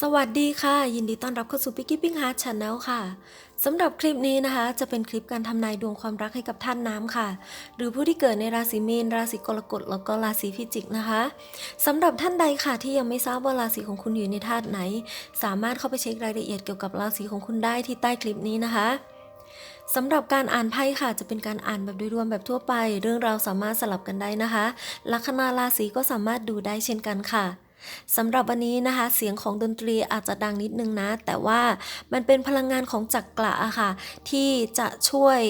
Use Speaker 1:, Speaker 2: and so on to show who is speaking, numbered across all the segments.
Speaker 1: สวัสดีค่ะ ยินดีต้อนรับเข้าสู่ Picky Pink Heart Channel ค่ะสำหรับคลิปนี้นะคะ จะเป็นคลิปการทำนายดวงความรักให้กับท่านน้ำค่ะ หรือผู้ที่เกิดในราศีเมีนราศีกรกฎแล้วก็ราศีพิจิกนะคะสำหรับท่านใดค่ะที่ยังไม่ทราบว่าราศีของคุณอยู่ในธาตุไหน สามารถเข้าไปเช็ครายละเอียดเกี่ยวกับราศีของคุณได้ที่ใต้คลิปนี้นะคะสำหรับการอ่านไพ่ค่ะ จะเป็นการอ่านแบบโดยรวมแบบทั่วไป เรื่องราวสามารถสลับกันได้นะคะ ลัคนาราศีก็สามารถดูได้เช่นกันค่ะ สำหรับวันนี้นะคะ เสียงของดนตรีอาจจะดังนิดนึงนะ แต่ว่ามันเป็นพลังงานของจักระอะค่ะ ที่จะช่วย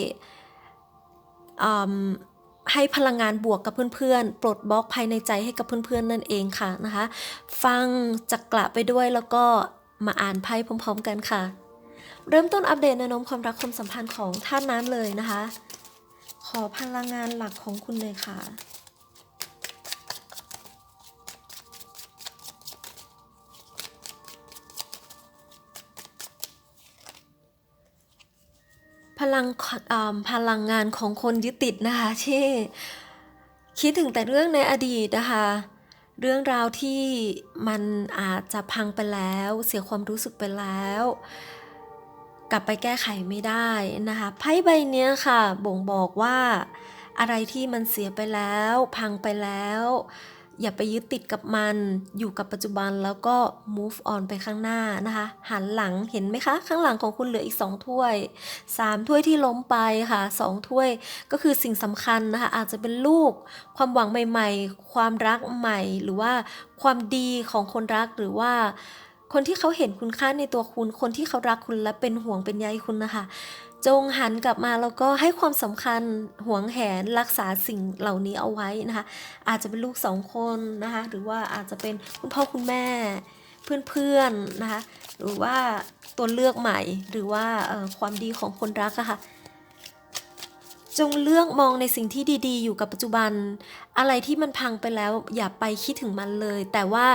Speaker 1: ให้พลังงานบวกกับเพื่อนๆ ปลดบล็อกภายในใจให้กับเพื่อนๆ นั่นเองค่ะนะคะ ฟังจักระไปด้วยแล้วก็มาอ่านไพ่พร้อม ๆ กันค่ะ เริ่มต้นอัปเดตแนวโน้มความรักความสัมพันธ์ของท่านน้ำเลยนะคะ ขอพลังงานหลักของคุณเลยค่ะ ลังพลังงานของคนยึดติดนะคะที่คิดถึงแต่เรื่องในอดีตนะคะ เรื่องราวที่มันอาจจะพังไปแล้ว เสียความรู้สึกไปแล้ว กลับไปแก้ไขไม่ได้นะคะไพ่ใบเนี้ยค่ะ บ่งบอกว่า อะไรที่มันเสียไปแล้ว พังไปแล้ว อย่าไปยึดติดกับมัน อยู่กับปัจจุบันแล้วก็ move on ไปข้างหน้านะคะ หันหลังเห็นไหมคะ ข้างหลังของคุณเหลืออีก 2 ถ้วย 3 ถ้วยที่ล้มไปค่ะ 2 ถ้วยก็คือสิ่งสำคัญนะคะ อาจจะเป็นลูก ความหวังใหม่ ๆ ความรักใหม่ หรือว่าความดีของคนรักหรือว่าคนที่เขาเห็นคุณค่าในตัวคุณ คนที่เขารักคุณและเป็นห่วงเป็นใยคุณนะคะ จงหันกลับมาแล้วก็ให้ความสำคัญหวงแหนรักษาสิ่งเหล่านี้เอาไว้นะคะ อาจจะเป็นลูกสองคนนะคะ หรือว่าอาจจะเป็นคุณพ่อคุณแม่ เพื่อนๆนะคะ หรือว่าตัวเลือกใหม่ หรือว่าความดีของคนรักอะค่ะจงเลือกมองในสิ่งที่ดีๆ อยู่กับปัจจุบัน อะไรที่มันพังไปแล้ว อย่าไปคิดถึงมันเลย แต่ว่า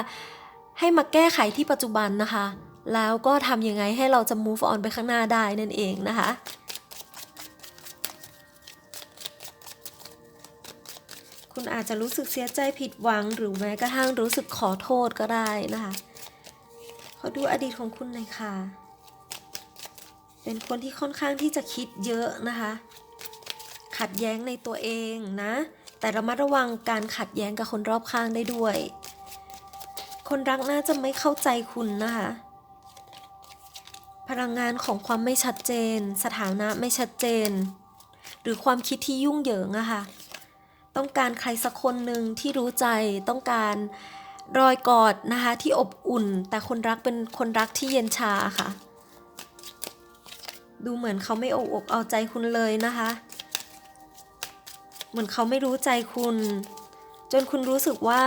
Speaker 1: ให้มาแก้ไขที่ปัจจุบันนะคะ แล้วก็ทำยังไงให้เราจะ move on ไปข้างหน้าได้นั่นเองนะคะ คุณอาจจะรู้สึกเสียใจผิดหวัง หรือแม้กระทั่งรู้สึกขอโทษก็ได้นะคะขอดูอดีตของคุณหน่อยค่ะ เป็นคนที่ค่อนข้างที่จะคิดเยอะนะคะ ขัดแย้งในตัวเองนะ แต่ระมัดระวังการขัดแย้งกับคนรอบข้างได้ด้วย คนรักน่าจะไม่เข้าใจคุณนะคะ พลังงานของความไม่ชัดเจน สถานะไม่ชัดเจน หรือความคิดที่ยุ่งเหยิงอะค่ะ ต้องการใครสักคนหนึ่งที่รู้ใจต้องการรอยกอดนะคะที่อบอุ่น แต่คนรักเป็นคนรักที่เย็นชาค่ะ ดูเหมือนเขาไม่อกอกเอาใจคุณเลยนะคะ เหมือนเขาไม่รู้ใจคุณ จนคุณรู้สึกว่า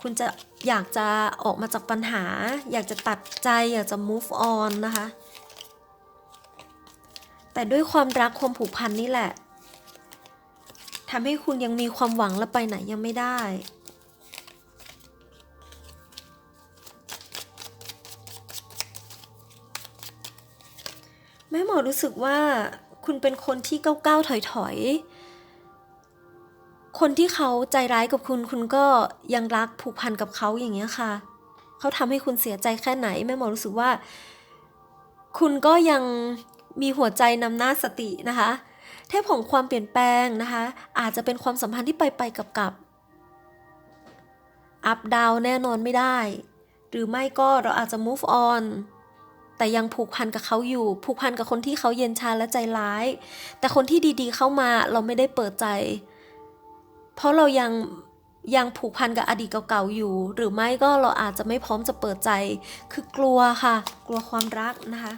Speaker 1: คุณจะอยากจะออกมาจากปัญหา อยากจะตัดใจอยากจะ move on นะคะ แต่ด้วยความรักความผูกพันนี่แหละ ทำให้คุณยังมีความหวังและไปไหนยังไม่ได้ แม่หมอรู้สึกว่าคุณเป็นคนที่ก้าวๆถอยๆ คนที่เขาใจร้ายกับคุณ คุณก็ยังรักผูกพันกับเขาอย่างเงี้ยค่ะ เขาทำให้คุณเสียใจแค่ไหน แม่หมอรู้สึกว่า คุณก็ยังมีหัวใจนำหน้าสตินะคะ เทพของความเปลี่ยนแปลงนะคะ อาจจะเป็นความสัมพันธ์ที่ไปไปกับกับอัพดาวแน่นอนไม่ได้ หรือไม่ก็เราอาจจะ move on แต่ยังผูกพันกับเขาอยู่ ผูกพันกับคนที่เขาเย็นชาและใจร้าย แต่คนที่ดีๆเข้ามาเราไม่ได้เปิดใจ เพราะเรายังยังผูกพันกับอดีตเก่าๆอยู่ หรือไม่ก็เราอาจจะไม่พร้อมจะเปิดใจ คือกลัวค่ะ กลัวความรักนะคะ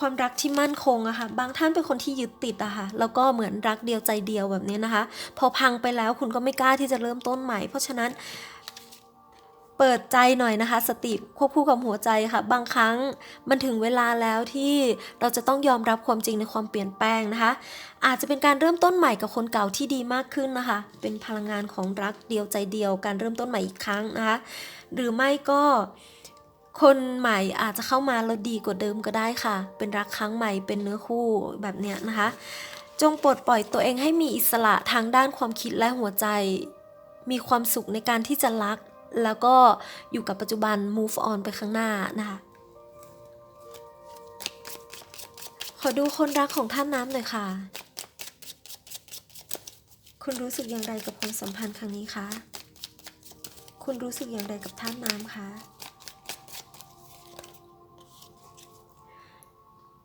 Speaker 1: ความรักที่มั่นคงอะค่ะ บางท่านเป็นคนที่ยึดติดอะค่ะ แล้วก็เหมือนรักเดียวใจเดียวแบบนี้นะคะ พอพังไปแล้วคุณก็ไม่กล้าที่จะเริ่มต้นใหม่ เพราะฉะนั้น เปิดใจหน่อยนะคะ สติควบคู่กับหัวใจค่ะ บางครั้งมันถึงเวลาแล้วที่เราจะต้องยอมรับความจริงในความเปลี่ยนแปลงนะคะ อาจจะเป็นการเริ่มต้นใหม่กับคนเก่าที่ดีมากขึ้นนะคะ เป็นพลังงานของรักเดียวใจเดียว การเริ่มต้นใหม่อีกครั้งนะคะ หรือไม่ก็ คนใหม่อาจจะเข้ามาแล้วดีกว่าเดิมก็ได้ค่ะ เป็นรักครั้งใหม่เป็นเนื้อคู่แบบเนี้ยนะคะ จงปลดปล่อยตัวเองให้มีอิสระทางด้านความคิดและหัวใจ มีความสุขในการที่จะรัก แล้วก็อยู่กับปัจจุบัน move on ไปข้างหน้านะคะ ขอดูคนรักของท่านน้ำหน่อยค่ะ คุณรู้สึกอย่างไรกับความสัมพันธ์ครั้งนี้คะ คุณรู้สึกอย่างไรกับท่านน้ำคะ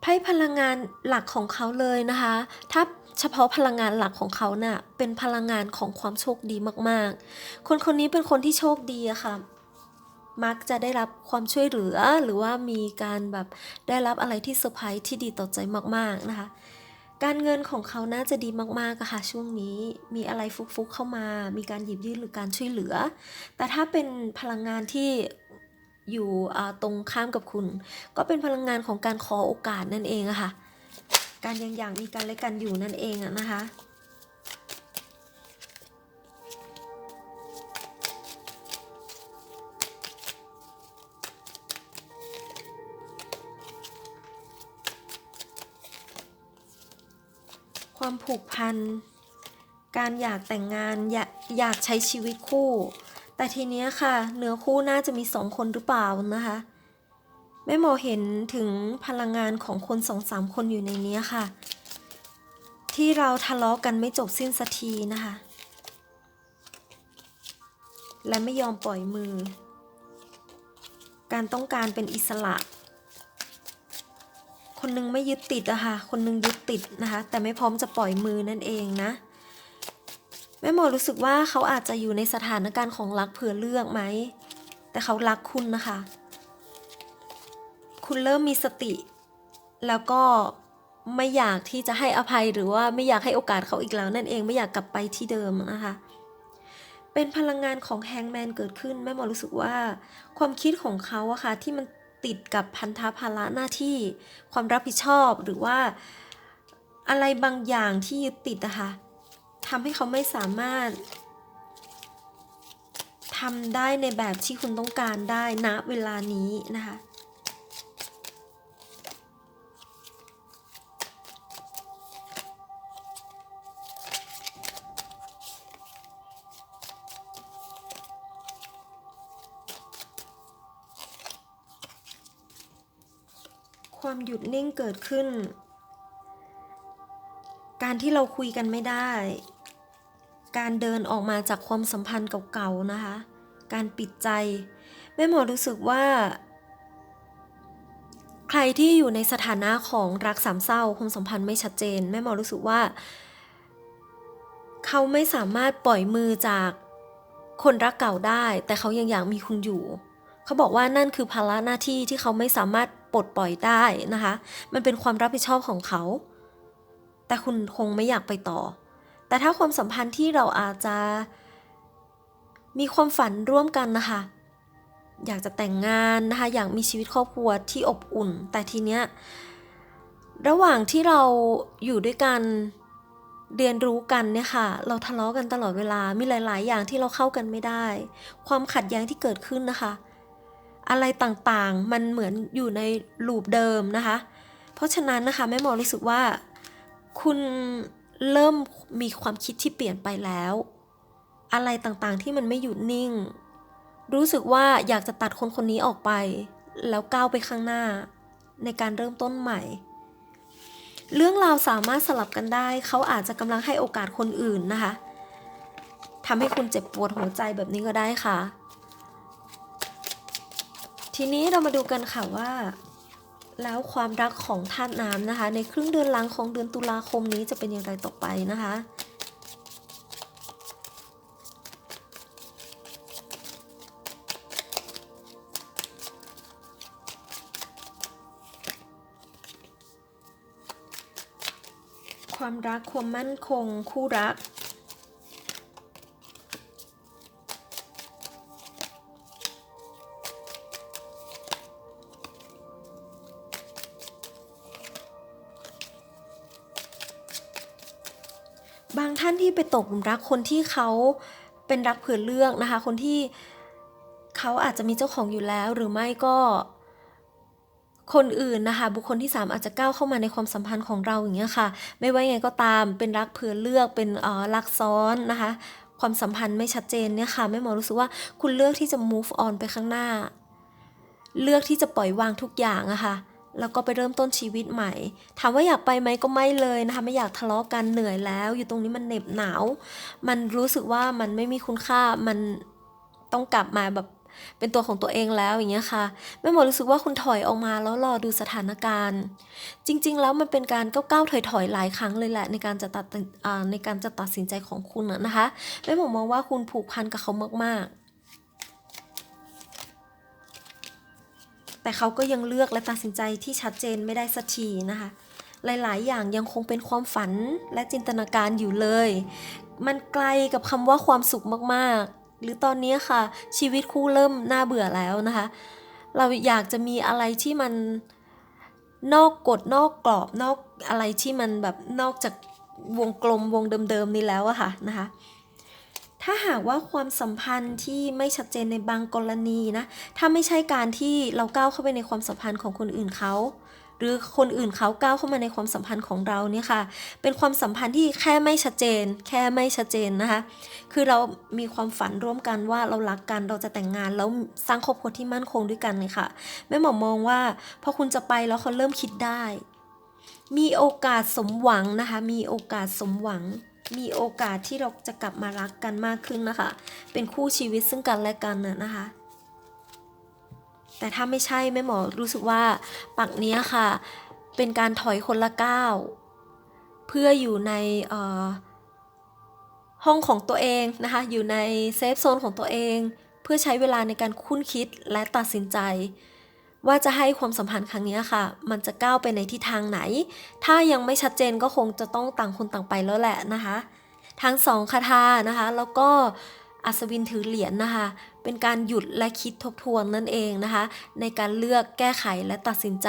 Speaker 1: ไพ่พลังงานหลักของเขาเลยนะคะ ถ้าเฉพาะพลังงานหลักของเขาเนะ่ะเป็นพลังงานของความโชคดีมากๆ คนคนนี้เป็นคนที่โชคดีอะค่ะ มักจะได้รับความช่วยเหลือหรือว่ามีการแบบได้รับอะไรที่เซอร์ไพรส์ที่ดีต่อใจมากๆนะคะ การเงินของเขาน่าจะดีมากๆอะค่ะช่วงนี้มีอะไรฟุกๆเข้ามา มีการหยิบยื่นหรือการช่วยเหลือ แต่ถ้าเป็นพลังงานที่ อยู่ตรงข้ามกับคุณ ก็เป็นพลังงานของการขอโอกาสนั่นเองอะค่ะ การยังอย่างมีการและกันอยู่นั่นเองอะนะคะความผูกพัน การอยากแต่งงานอยากอยากใช้ชีวิตคู่ แต่ทีเนี้ยค่ะ เนื้อคู่น่าจะมีสองคนหรือเปล่านะคะ แม่หมอเห็นถึงพลังงานของคนสองสามคนอยู่ในเนี้ยค่ะ ที่เราทะเลาะกันไม่จบสิ้นสักทีนะคะ และไม่ยอมปล่อยมือ การต้องการเป็นอิสระ คนหนึงไม่ยึดติดอะค่ะ คนหนึงยึดติดนะคะ แต่ไม่พร้อมจะปล่อยมือนั่นเองนะ แม่หมอรู้สึกว่าเขาอาจจะอยู่ในสถานการณ์ของรักเผื่อเลือกไหม แต่เขารักคุณนะคะ คุณเริ่มมีสติ แล้วก็ไม่อยากที่จะให้อภัยหรือว่าไม่อยากให้โอกาสเขาอีกแล้ว นั่นเองไม่อยากกลับไปที่เดิมนะคะ เป็นพลังงานของแฮงแมนเกิดขึ้นแม่หมอรู้สึกว่า ความคิดของเขาอะค่ะที่มันติดกับพันธภาระหน้าที่ความรับผิดชอบหรือว่าอะไรบางอย่างที่ยึดติดอะคะ ทำให้เขาไม่สามารถทำได้ในแบบที่คุณต้องการได้ณเวลานี้นะคะความหยุดนิ่งเกิดขึ้น การที่เราคุยกันไม่ได้ การเดินออกมาจากความสัมพันธ์เก่าๆนะคะ การปิดใจ แม่หมอรู้สึกว่า ใครที่อยู่ในสถานะของรักสามเศร้าความสัมพันธ์ไม่ชัดเจน แม่หมอรู้สึกว่า เขาไม่สามารถปล่อยมือจากคนรักเก่าได้ แต่เขายังอยากมีคุณอยู่ เขาบอกว่านั่นคือภาระหน้าที่ที่เขาไม่สามารถปลดปล่อยได้นะคะ มันเป็นความรับผิดชอบของเขา แต่คุณคงไม่อยากไปต่อ แต่ถ้าความสัมพันธ์ที่เราอาจจะ มีความฝันร่วมกันนะคะ อยากจะแต่งงานนะคะ อยากมีชีวิตครอบครัวที่อบอุ่น แต่ทีเนี้ยระหว่างที่เราอยู่ด้วยกันเรียนรู้กันเนี่ยค่ะ เราทะเลาะกันตลอดเวลา มีหลาย ๆ อย่างที่เราเข้ากันไม่ได้ ความขัดแย้งที่เกิดขึ้นนะคะ อะไรต่างๆ มันเหมือนอยู่ในลูปเดิมนะคะ เพราะฉะนั้นนะคะแม่หมอรู้สึกว่าคุณ เริ่มมีความคิดที่เปลี่ยนไปแล้ว อะไรต่างๆที่มันไม่หยุดนิ่ง รู้สึกว่าอยากจะตัดคนคนนี้ออกไป แล้วก้าวไปข้างหน้า ในการเริ่มต้นใหม่ เรื่องราวสามารถสลับกันได้ เขาอาจจะกำลังให้โอกาสคนอื่นนะคะทำให้คุณเจ็บปวดหัวใจแบบนี้ก็ได้ค่ะ ทีนี้เรามาดูกันค่ะว่า แล้วความรักของธาตุน้ำนะคะ ในครึ่งเดือนหลังของเดือนตุลาคมนี้จะเป็นอย่างไรต่อไปนะคะความรักความมั่นคง คู่รัก ท่านที่ไปตกหลุมรักคนที่เขาเป็นรักเผื่อเลือกนะคะ คนที่เขาอาจจะมีเจ้าของอยู่แล้ว หรือไม่ก็คนอื่นนะคะ บุคคลที่ 3 อาจจะก้าวเข้ามาในความสัมพันธ์ของเราอย่างเงี้ยค่ะ ไม่ว่ายังไงก็ตามเป็นรักเผื่อเลือกเป็นเอ่อรักซ้อนนะคะ ความสัมพันธ์ไม่ชัดเจนเนี่ยค่ะแม่หมอรู้สึกว่าคุณเลือกที่จะ move on ไปข้างหน้า เลือกที่จะปล่อยวางทุกอย่างอะค่ะ แล้วก็ไปเริ่มต้นชีวิตใหม่ ถามว่าอยากไปไหมก็ไม่เลยนะคะ ไม่อยากทะเลาะกันเหนื่อยแล้ว อยู่ตรงนี้มันเหน็บหนาว มันรู้สึกว่ามันไม่มีคุณค่า มันต้องกลับมาแบบเป็นตัวของตัวเองแล้วอย่างเงี้ยค่ะแม่หมอรู้สึกว่าคุณถอยออกมาแล้วรอดูสถานการณ์ จริง ๆ แล้วมันเป็นการก้าวๆถอยๆหลายครั้งเลยแหละในการจะตัดในการจะตัดสินใจของคุณอะนะคะแม่หมอมองว่าคุณผูกพันกับเขามากๆ แต่เขาก็ยังเลือกและตัดสินใจที่ชัดเจนไม่ได้สักทีนะคะ หลายๆ อย่างยังคงเป็นความฝันและจินตนาการอยู่เลย มันไกลกับคำว่าความสุขมากๆ หรือตอนนี้ค่ะ ชีวิตคู่เริ่มน่าเบื่อแล้วนะคะ เราอยากจะมีอะไรที่มันนอกกฎนอกกรอบนอกอะไรที่มันแบบนอกจากวงกลมวงเดิมๆนี้แล้วอะค่ะนะคะ ถ้าหากว่าความสัมพันธ์ที่ไม่ชัดเจนในบางกรณีนะ ถ้าไม่ใช่การที่เราก้าวเข้าไปในความสัมพันธ์ของคนอื่นเขาหรือคนอื่นเขาก้าวเข้ามาในความสัมพันธ์ของเราเนี่ยค่ะ เป็นความสัมพันธ์ที่แค่ไม่ชัดเจน แค่ไม่ชัดเจนนะคะ คือเรามีความฝันร่วมกันว่าเรารักกันเราจะแต่งงานแล้วสร้างครอบครัวที่มั่นคงด้วยกันเลยค่ะแม่หมอมองว่าพอคุณจะไปแล้วเขาเริ่มคิดได้ มีโอกาสสมหวังนะคะ มีโอกาสสมหวัง มีโอกาสที่เราจะกลับมารักกันมากขึ้นนะคะ เป็นคู่ชีวิตซึ่งกันและกันนะนะคะ แต่ถ้าไม่ใช่แม่หมอรู้สึกว่าปักเนี้ยค่ะ เป็นการถอยคนละก้าวเพื่ออยู่ในห้องของตัวเองนะคะ อยู่ในเซฟโซนของตัวเอง เพื่อใช้เวลาในการคุ้นคิดและตัดสินใจ ว่าจะให้ความสัมพันธ์ครั้งนี้ค่ะ มันจะก้าวไปในทิศทางไหน ถ้ายังไม่ชัดเจนก็คงจะต้องต่างคนต่างไปแล้วแหละนะคะ ทั้งสองคาถานะคะ แล้วก็อัศวินถือเหรียญนะคะ เป็นการหยุดและคิดทบทวนนั่นเองนะคะ ในการเลือกแก้ไขและตัดสินใจ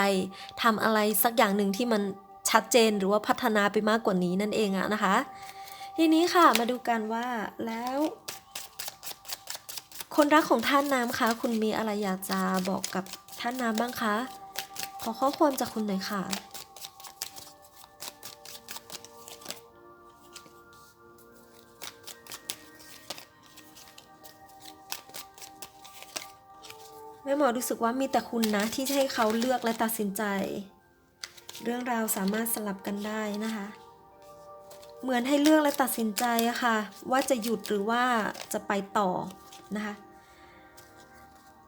Speaker 1: ทำอะไรสักอย่างหนึ่งที่มันชัดเจนหรือว่าพัฒนาไปมากกว่านี้นั่นเองอะนะคะ ทีนี้ค่ะมาดูกันว่าแล้ว คนรักของท่านน้ำคะ คุณมีอะไรอยากจะบอกกับท่านน้ำบ้างคะ ขอข้อความจากคุณหน่อยค่ะแม่หมอรู้สึกว่ามีแต่คุณนะที่จะให้เขาเลือกและตัดสินใจ เรื่องราวสามารถสลับกันได้นะคะ เหมือนให้เลือกและตัดสินใจอะค่ะ ว่าจะหยุดหรือว่าจะไปต่อนะคะ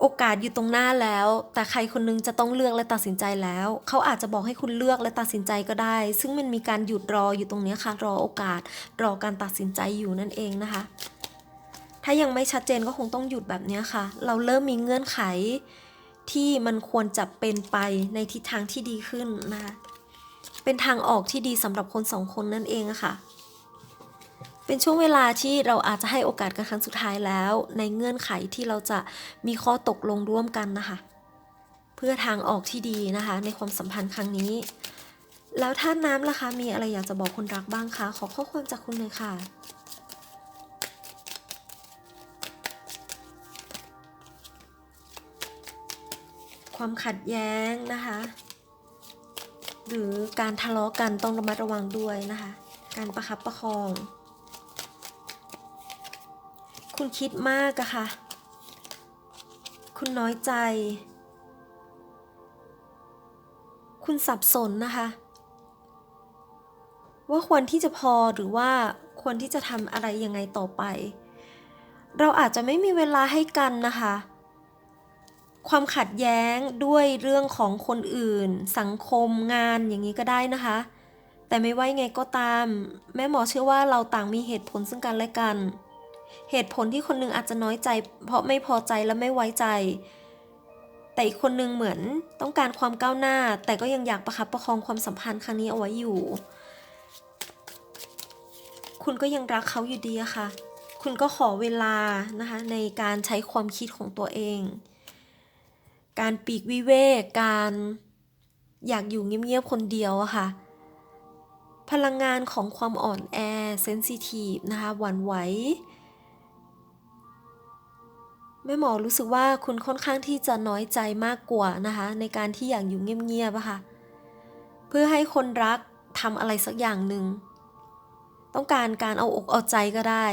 Speaker 1: โอกาสอยู่ตรงหน้าแล้ว แต่ใครคนนึงจะต้องเลือกและตัดสินใจแล้ว เขาอาจจะบอกให้คุณเลือกและตัดสินใจก็ได้ ซึ่งมันมีการหยุดรออยู่ตรงนี้ค่ะ รอโอกาส รอการตัดสินใจอยู่นั่นเองนะคะ ถ้ายังไม่ชัดเจนก็คงต้องหยุดแบบนี้ค่ะ เราเริ่มมีเงื่อนไขที่มันควรจะเป็นไปในทิศทางที่ดีขึ้นนะคะ เป็นทางออกที่ดีสำหรับคนสองคนนั่นเองอะค่ะ เป็นช่วงเวลาที่เราอาจจะให้โอกาสกันครั้งสุดท้ายแล้ว ในเงื่อนไขที่เราจะมีข้อตกลงร่วมกันนะคะ เพื่อทางออกที่ดีนะคะ ในความสัมพันธ์ครั้งนี้ แล้วท่านน้ำล่ะคะ มีอะไรอยากจะบอกคนรักบ้างคะ ขอข้อความจากคุณหน่อยค่ะความขัดแย้งนะคะ หรือการทะเลาะกันต้องระมัดระวังด้วยนะคะ การประคับประคอง คุณคิดมากอะค่ะ คุณน้อยใจ คุณสับสนนะคะ ว่าควรที่จะพอหรือว่าควรที่จะทำอะไรยังไงต่อไป เราอาจจะไม่มีเวลาให้กันนะคะ ความขัดแย้งด้วยเรื่องของคนอื่น สังคมงานอย่างนี้ก็ได้นะคะ แต่ไม่ว่ายังไงก็ตาม แม่หมอเชื่อว่าเราต่างมีเหตุผลซึ่งกันและกัน เหตุผลที่คนหนึงอาจจะน้อยใจ เพราะไม่พอใจและไม่ไว้ใจ แต่อีกคนหนึงเหมือนต้องการความก้าวหน้า แต่ก็ยังอยากประคับประคองความสัมพันธ์ครั้งนี้เอาไว้อยู่ คุณก็ยังรักเขาอยู่ดีอะค่ะ คุณก็ขอเวลานะคะในการใช้ความคิดของตัวเอง การปีกวิเวก การอยากอยู่เงียบๆคนเดียวอะค่ะพลังงานของความอ่อนแอเซนซิทีฟนะคะหวั่นไหว แม่หมอรู้สึกว่าคุณค่อนข้างที่จะน้อยใจมากกว่านะคะ ในการที่อยากอยู่เงียบๆอะค่ะเพื่อให้คนรักทำอะไรสักอย่างหนึ่งต้องการการเอาอกเอาใจก็ได้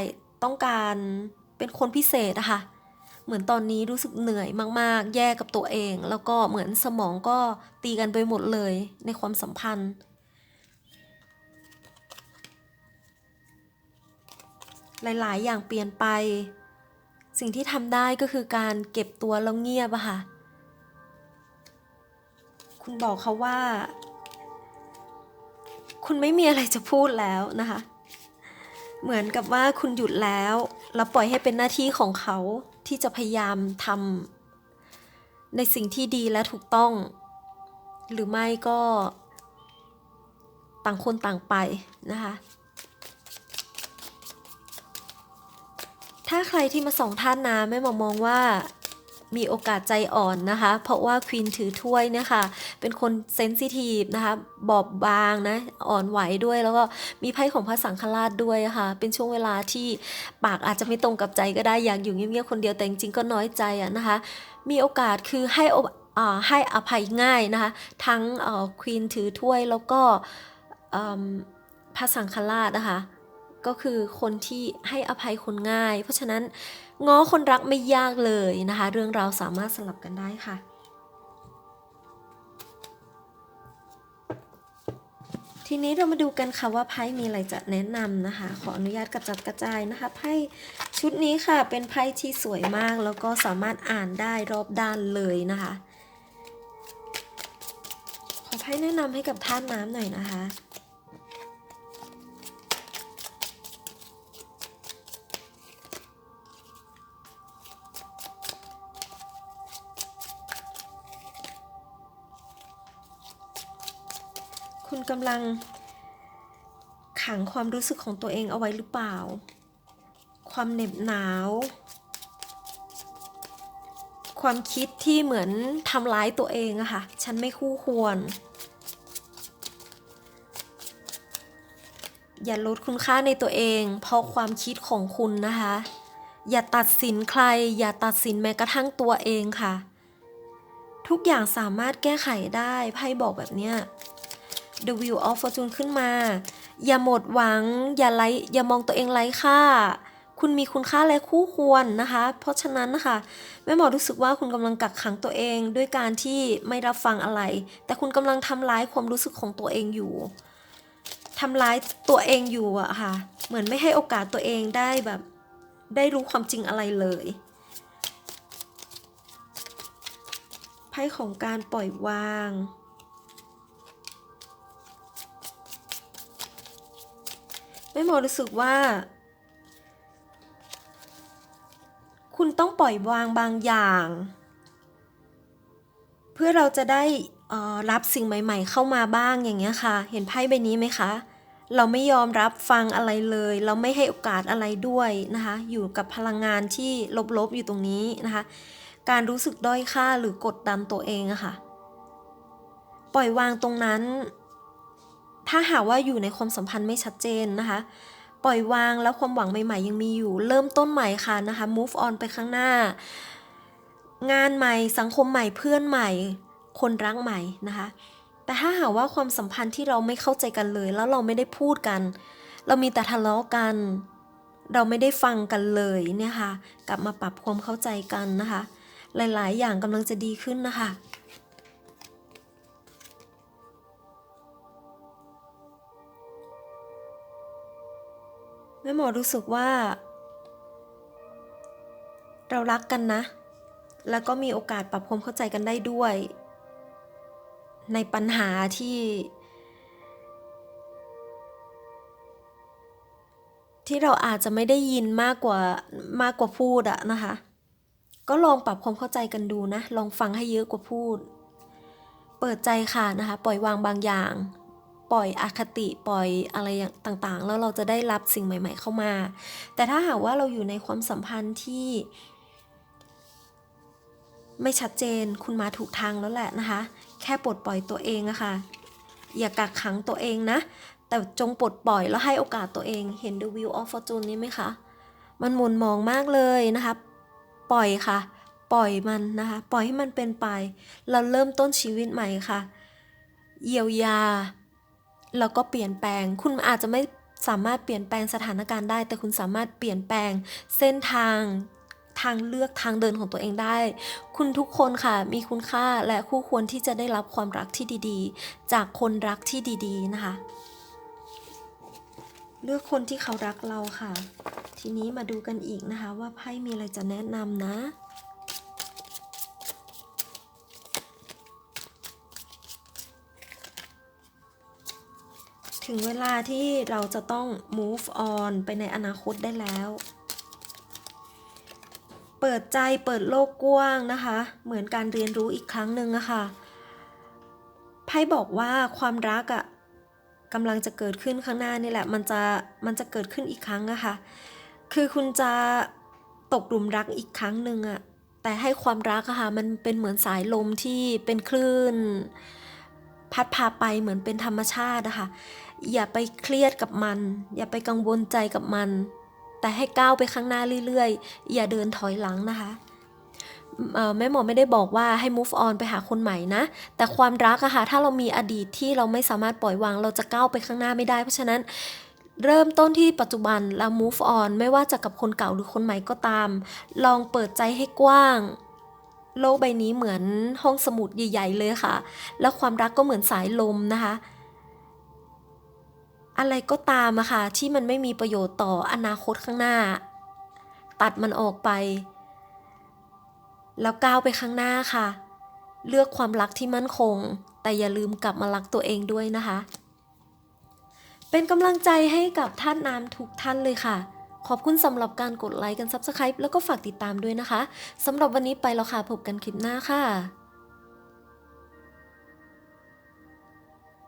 Speaker 1: ต้องการเป็นคนพิเศษอะค่ะเหมือนตอนนี้รู้สึกเหนื่อยมากๆ แย่กับตัวเอง แล้วก็เหมือนสมองก็ตีกันไปหมดเลยในความสัมพันธ์ หลายๆ อย่างเปลี่ยนไป สิ่งที่ทำได้ก็คือการเก็บตัวแล้วเงียบอะค่ะ คุณบอกเขาว่า คุณไม่มีอะไรจะพูดแล้วนะคะ เหมือนกับว่าคุณหยุดแล้ว แล้วปล่อยให้เป็นหน้าที่ของเขาที่จะพยายามทำในสิ่งที่ดีและถูกต้อง หรือไม่ก็ต่างคนต่างไปนะคะ ถ้าใครที่มาส่องท่านน้ำไม่มามองว่ามีโอกาสใจอ่อนนะคะ เพราะว่าควีนถือถ้วยเนี่ยค่ะเป็นคนเซนซิทีฟนะคะ บอบบางนะ อ่อนไหวด้วย แล้วก็มีไพ่ของพระสังฆราชด้วยะค่ะ เป็นช่วงเวลาที่ปากอาจจะไม่ตรงกับใจก็ได้ อยากอยู่เงียบๆคนเดียว แต่จริงๆก็น้อยใจอะนะคะ มีโอกาสคือให้ออให้อภัยง่ายนะคะ ทั้งควีนถือถ้วยแล้วก็พระสังฆราชนะคะ ก็คือคนที่ให้อภัยคนง่าย เพราะฉะนั้นง้อคนรักไม่ยากเลยนะคะ เรื่องราวสามารถสลับกันได้ค่ะทีนี้เรามาดูกันค่ะว่าไพ่มีอะไรจะแนะนำนะคะ ขออนุญาตกระจัดกระจายนะคะไพ่ชุดนี้ค่ะเป็นไพ่ที่สวยมากแล้วก็สามารถอ่านได้รอบด้านเลยนะคะ ขอไพ่แนะนำให้กับท่านน้ำหน่อยนะคะ กำลัง ขังความรู้สึกของตัวเองเอาไว้หรือเปล่า ความเหน็บหนาว ความคิดที่เหมือนทำร้ายตัวเองอะค่ะ ฉันไม่คู่ควร อย่าลดคุณค่าในตัวเอง เพราะความคิดของคุณนะคะ อย่าตัดสินใคร อย่าตัดสินแม้กระทั่งตัวเองค่ะทุกอย่างสามารถแก้ไขได้ ไพ่บอกแบบเนี้ย The Wheel of Fortune ขึ้นมา อย่าหมดหวัง อย่าไร้อย่ามองตัวเองไร้ค่า คุณมีคุณค่าและคู่ควรนะคะ เพราะฉะนั้นนะคะแม่หมอรู้สึกว่าคุณกำลังกักขังตัวเองด้วยการที่ไม่รับฟังอะไร แต่คุณกำลังทำร้ายความรู้สึกของตัวเองอยู่ทำร้ายตัวเองอยู่อะค่ะ เหมือนไม่ให้โอกาสตัวเองได้แบบได้รู้ความจริงอะไรเลยไพ่ของการปล่อยวาง ม่หมรู้สึกว่า คุณต้องปล่อยวางบางอย่าง เพื่อเราจะได้รับสิ่งใหม่ ๆ เข้ามาบ้างอย่างเงี้ยค่ะ เห็นไพ่ใบนี้ไหมคะ เราไม่ยอมรับฟังอะไรเลย เราไม่ให้โอกาสอะไรด้วยนะคะ อยู่กับพลังงานที่ลบๆอยู่ตรงนี้นะคะ การรู้สึกด้อยค่าหรือกดดันตัวเองอะค่ะ ปล่อยวางตรงนั้น ถ้าหากว่าอยู่ในความสัมพันธ์ไม่ชัดเจนนะคะ ปล่อยวางแล้วความหวังใหม่ๆ ยังมีอยู่ เริ่มต้นใหม่ค่ะนะคะ move on ไปข้างหน้า งานใหม่สังคมใหม่เพื่อนใหม่ คนรักใหม่นะคะ แต่ถ้าหากว่าความสัมพันธ์ที่เราไม่เข้าใจกันเลย แล้วเราไม่ได้พูดกัน เรามีแต่ทะเลาะกัน เราไม่ได้ฟังกันเลยเนี่ยค่ะ กลับมาปรับความเข้าใจกันนะคะ หลาย ๆ อย่างกำลังจะดีขึ้นนะคะ ม่หมอรู้สึกว่า เรารักกันนะ แล้วก็มีโอกาสปรับความเข้าใจกันได้ด้วย ในปัญหาที่ ที่เราอาจจะไม่ได้ยินมากกว่ามากกว่าพูดอะนะคะ ก็ลองปรับความเข้าใจกันดูนะ ลองฟังให้เยอะกว่าพูด เปิดใจค่ะนะคะ ปล่อยวางบางอย่าง ปล่อยอคติปล่อยอะไรอย่างต่างๆ แล้วเราจะได้รับสิ่งใหม่ ๆ เข้ามา แต่ถ้าหากว่าเราอยู่ในความสัมพันธ์ที่ ไม่ชัดเจนคุณมาถูกทางแล้วแหละนะคะ แค่ปลดปล่อยตัวเองอะค่ะอย่ากักขังตัวเองนะ แต่จงปลดปล่อยแล้วให้โอกาสตัวเองเห็น The Wheel of Fortune นี้ไหมคะ มันหมุนมองมากเลยนะคะ ปล่อยค่ะ ปล่อยมันนะคะ ปล่อยให้มันเป็นไป เราเริ่มต้นชีวิตใหม่ค่ะ เยียวยา แล้วก็เปลี่ยนแปลง คุณอาจจะไม่สามารถเปลี่ยนแปลงสถานการณ์ได้ แต่คุณสามารถเปลี่ยนแปลงเส้นทางทางเลือกทางเดินของตัวเองได้ คุณทุกคนค่ะ มีคุณค่าและคู่ควรที่จะได้รับความรักที่ดีๆ จากคนรักที่ดีๆนะคะ เลือกคนที่เขารักเราค่ะ ทีนี้มาดูกันอีกนะคะ ว่าไพ่มีอะไรจะแนะนำนะ ถึงเวลาที่เราจะต้อง move on ไปในอนาคตได้แล้ว เปิดใจเปิดโลกกว้างนะคะ เหมือนการเรียนรู้อีกครั้งหนึ่งอะค่ะไพ่บอกว่าความรักอะกำลังจะเกิดขึ้นข้างหน้านี่แหละ มันจะมันจะเกิดขึ้นอีกครั้งอะค่ะ คือคุณจะตกหลุมรักอีกครั้งหนึ่งอะแต่ให้ความรักอะค่ะมันเป็นเหมือนสายลมที่เป็นคลื่น พัดพาไปเหมือนเป็นธรรมชาติอะค่ะ อย่าไปเครียดกับมัน อย่าไปกังวลใจกับมัน แต่ให้ก้าวไปข้างหน้าเรื่อยๆ อย่าเดินถอยหลังนะคะแม่หมอไม่ได้บอกว่าให้ move on ไปหาคนใหม่นะ แต่ความรักอะค่ะ ถ้าเรามีอดีตที่เราไม่สามารถปล่อยวาง เราจะก้าวไปข้างหน้าไม่ได้ เพราะฉะนั้นเริ่มต้นที่ปัจจุบันแล้ว move on ไม่ว่าจะกับคนเก่าหรือคนใหม่ก็ตาม ลองเปิดใจให้กว้าง โลกใบนี้เหมือนห้องสมุดใหญ่ ๆ เลยค่ะ แล้วความรักก็เหมือนสายลมนะคะ อะไรก็ตามอะค่ะที่มันไม่มีประโยชน์ต่ออนาคตข้างหน้า ตัดมันออกไป แล้วก้าวไปข้างหน้าค่ะ เลือกความรักที่มั่นคง แต่อย่าลืมกลับมารักตัวเองด้วยนะคะ เป็นกำลังใจให้กับท่านน้ำทุกท่านเลยค่ะ ขอบคุณสำหรับการกดไลค์กัน Subscribe แล้วก็ฝากติดตามด้วยนะคะสำหรับวันนี้ไปแล้วค่ะพบกันคลิปหน้าค่ะ